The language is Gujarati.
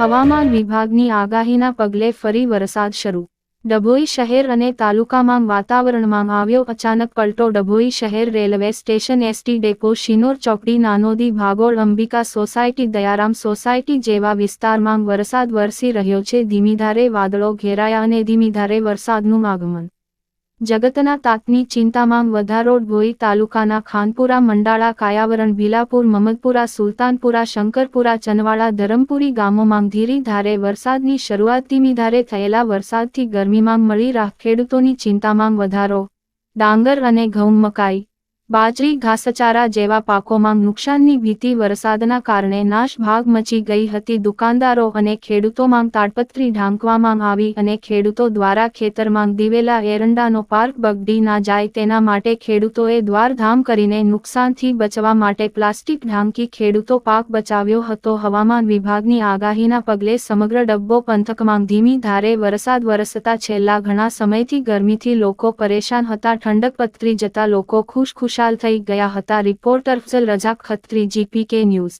હવામાન વિભાગની આગાહીના પગલે ફરી વરસાદ શરૂ. ડભોઈ શહેર અને તાલુકામાં વાતાવરણમાં આવ્યો અચાનક પલટો. ડભોઈ શહેર railway station ST depot, Sinor ચોકડી, નાનોદી, ભાગોળ, અંબિકા સોસાયટી, દયારામ સોસાયટી જેવા વિસ્તારમાં વરસાદ વરસી રહ્યો છે. ધીમીધારે વાદળો ઘેરાયા અને ધીમીધારે વરસાદનું આગમન. જગતના તાતની ચિંતામાં વધારોડ ભોઈ તાલુકાના ખાનપુરા, મંડાળા, કાયાવરણ, ભીલાપુર મમદપુરા સુલતાનપુરા, શંકરપુરા ચનવાડા ધરમપુરી ગામોમાં ધીરી ધારે વરસાદની શરૂઆત ધીમી ધારે થયેલા વરસાદથી ગરમીમાં મળી રાખ ખેડૂતોની ચિંતામાં વધારો, ડાંગર અને ઘઉં મકાઈ બાજરી ઘાસચારા જેવા પાકોમાં નુકસાનની ભીતિ વરસાદના કારણે નાશ ભાગ મચી ગઈ હતી. દુકાનદારો અને ખેડૂતોમાં તાડપત્રી ઢાંકવામાં આવી અને ખેડૂતો દ્વારા ખેતરમાં દિવેલા એરંડાનો પાર્ક બગડી ના જાય તેના માટે ખેડૂતોએ દ્વારધામ કરીને નુકસાનથી બચવા માટે પ્લાસ્ટિક ઢાંકી ખેડૂતો પાક બચાવ્યો હતો. હવામાન વિભાગની આગાહીના પગલે સમગ્ર ડબ્બો પંથકમાં ધીમી ધારે વરસાદ વરસતા છેલ્લા ઘણા સમયથી ગરમીથી લોકો પરેશાન હતા. ઠંડક પથરી જતા લોકો ખુશખુશાલ થઈ ગયા હતા. રિપોર્ટર ફઝલ રજા ખત્રી જીપીકે ન્યૂઝ.